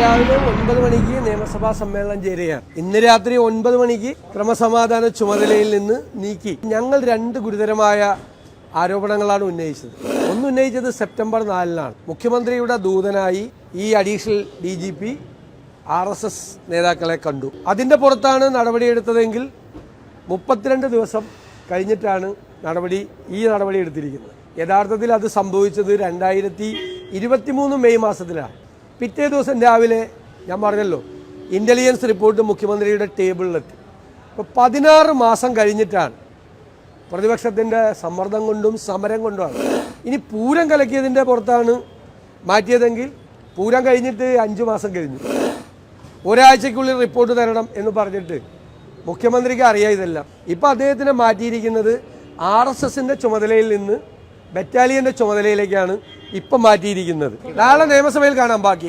രാവിലെ ഒൻപത് മണിക്ക് നിയമസഭാ സമ്മേളനം ചേരുകയാണ്. ഇന്ന് രാത്രി ഒൻപത് മണിക്ക് ക്രമസമാധാന ചുമതലയിൽ നിന്ന് നീക്കി. ഞങ്ങൾ രണ്ട് ഗുരുതരമായ ആരോപണങ്ങളാണ് ഉന്നയിച്ചത്. ഒന്ന് ഉന്നയിച്ചത് സെപ്റ്റംബർ നാലിനാണ്. മുഖ്യമന്ത്രിയുടെ ദൂതനായി ഈ additional D G P R S S നേതാക്കളെ കണ്ടു. അതിന്റെ പുറത്താണ് നടപടിയെടുത്തതെങ്കിൽ മുപ്പത്തിരണ്ട് ദിവസം കഴിഞ്ഞിട്ടാണ് നടപടി ഈ നടപടി എടുത്തിരിക്കുന്നത്. യഥാർത്ഥത്തിൽ അത് സംഭവിച്ചത് രണ്ടായിരത്തി ഇരുപത്തിമൂന്ന് മെയ് മാസത്തിലാണ്. പിറ്റേ ദിവസം രാവിലെ ഞാൻ പറഞ്ഞല്ലോ ഇന്റലിജൻസ് റിപ്പോർട്ട് മുഖ്യമന്ത്രിയുടെ ടേബിളിലെത്തി. അപ്പോൾ പതിനാറ് മാസം കഴിഞ്ഞിട്ടാണ് പ്രതിപക്ഷത്തിന്റെ സമ്മർദ്ദം കൊണ്ടും സമരം കൊണ്ടുമാണ്. ഇനി പൂരം കലക്കിയതിന്റെ പുറത്താണ് മാറ്റിയതെങ്കിൽ പൂരം കഴിഞ്ഞിട്ട് അഞ്ച് മാസം കഴിഞ്ഞു. ഒരാഴ്ചയ്ക്കുള്ളിൽ റിപ്പോർട്ട് തരണം എന്ന് പറഞ്ഞിട്ട് മുഖ്യമന്ത്രിക്ക് അറിയാം ഇതെല്ലാം. ഇപ്പം അദ്ദേഹത്തിനെ മാറ്റിയിരിക്കുന്നത് ആർ എസ് എസിന്റെ ചുമതലയിൽ നിന്ന് ബറ്റാലിയന്റെ ചുമതലയിലേക്കാണ് ഇപ്പം മാറ്റിയിരിക്കുന്നത്. നാളെ നിയമസഭയിൽ കാണാം ബാക്കി.